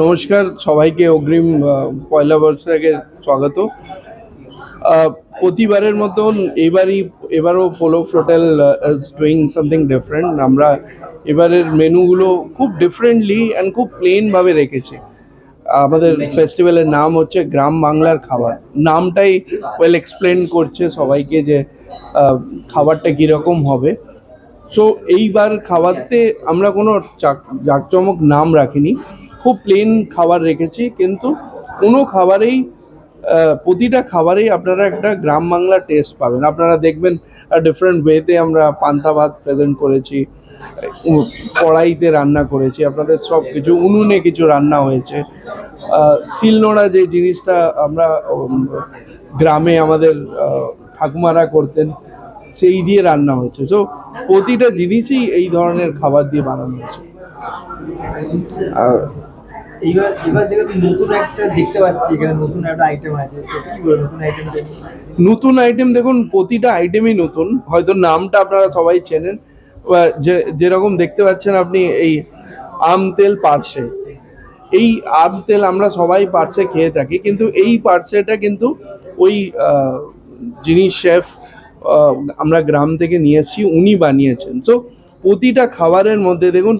নমস্কার, সবাইকে অগ্রিম পয়লা বৈশাখের স্বাগত। প্রতিবারের মতন এবারই, এবারও Polo Floatel is doing something different আমরা এবারের মেনুগুলো খুব ডিফারেন্টলি অ্যান্ড খুব প্লেনভাবে রেখেছি। আমাদের ফেস্টিভ্যালের নাম হচ্ছে গ্রাম বাংলার খাবার। নামটাই ওয়েল এক্সপ্লেন করছে সবাইকে যে খাবারটা কীরকম হবে। সো এইবার খাবারতে আমরা কোনো জাঁকজমক নাম রাখিনি। খুব প্লেন খাবার রেখেছি, কিন্তু কোনো খাবারেই প্রতিটা খাবারেই আপনারা একটা গ্রাম বাংলা টেস্ট পাবেন। আপনারা দেখবেন ডিফারেন্ট ওয়েতে আমরা পান্তা ভাত প্রেজেন্ট করেছি কড়াইতে রান্না করেছি, আপনাদের সব কিছু, উনুনে কিছু রান্না হয়েছে। শিলনোড়া যে জিনিসটা আমরা গ্রামে আমাদের ঠাকুমারা করতেন সেই দিয়ে রান্না হচ্ছে। সো প্রতিটা জিনিসই এই ধরনের খাবার দিয়ে বানানো হচ্ছে। আর এইবার এবার যেহেতু নতুন একটা দেখতে পাচ্ছি এখানে নতুন একটা আইটেম আছে নতুন নতুন দেখুন প্রতিটা আইটেমই নতুন। হয়তো নামটা আপনারা সবাই চেনেন। যে যেরকম দেখতে পাচ্ছেন আপনি এই আম তেল পার্সে এই আম তেল আমরা সবাই পার্সে খেয়ে থাকি কিন্তু এই পার্সেটা কিন্তু ওই যিনি শেফ আমরা গ্রাম থেকে নিয়ে এসেছি উনি বানিয়েছেন। সো প্রতিটা খাবারের মধ্যে দেখুন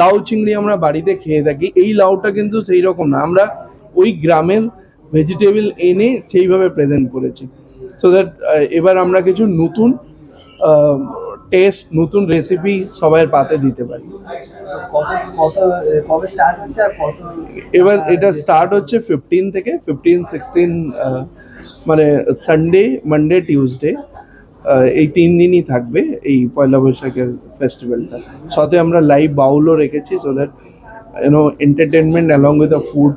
লাউ চিংড়ি আমরা বাড়িতে খেয়ে থাকি এই লাউটা কিন্তু সেই রকম না। আমরা ওই গ্রামের ভেজিটেবল এনে সেইভাবে প্রেজেন্ট করেছি। সো দ্যাট এবার আমরা কিছু নতুন টেস্ট নতুন রেসিপি সবাইয়ের পাতে দিতে পারি। এবার এটা স্টার্ট হচ্ছে ফিফটিন থেকে ফিফটিন সিক্সটিন মানে সানডে মানডে টিউসডে এই তিন দিনই থাকবে এই পয়লা বৈশাখের ফেস্টিভ্যালটা সাথে আমরা লাইভ বাউলও রেখেছি so that you know entertainment along with the food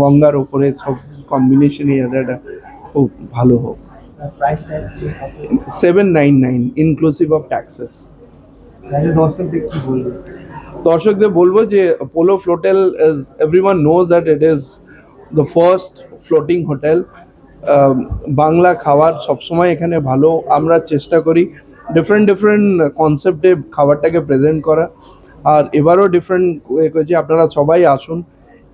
গঙ্গার ওপরে সব কম্বিনেশনই একটা খুব ভালো হোক। Seven nine nine inclusive of taxes দর্শকদের বলব যে Polo Floatel is everyone knows that it is the first floating hotel Bangla খাবার সবসময় এখানে ভালো আমরা চেষ্টা করি ডিফারেন্ট ডিফারেন্ট কনসেপ্টে খাবারটাকে প্রেজেন্ট করা। আর এবারও ডিফারেন্ট করেছি, আপনারা সবাই আসুন,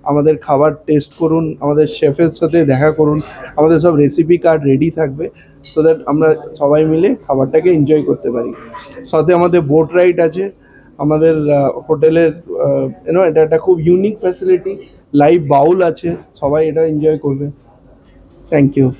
আমাদের খাবার টেস্ট করুন, আমাদের শেফের সাথে দেখা করুন, আমাদের সব রেসিপি কার্ড রেডি থাকবে সো দ্যাট আমরা সবাই মিলে খাবারটাকে এনজয় করতে পারি। সাথে আমাদের বোট রাইড আছে, আমাদের হোটেলের ইউনো এটা একটা খুব ইউনিক ফ্যাসিলিটি লাইভ বাউল আছে, সবাই এটা এনজয় করবে। Thank you.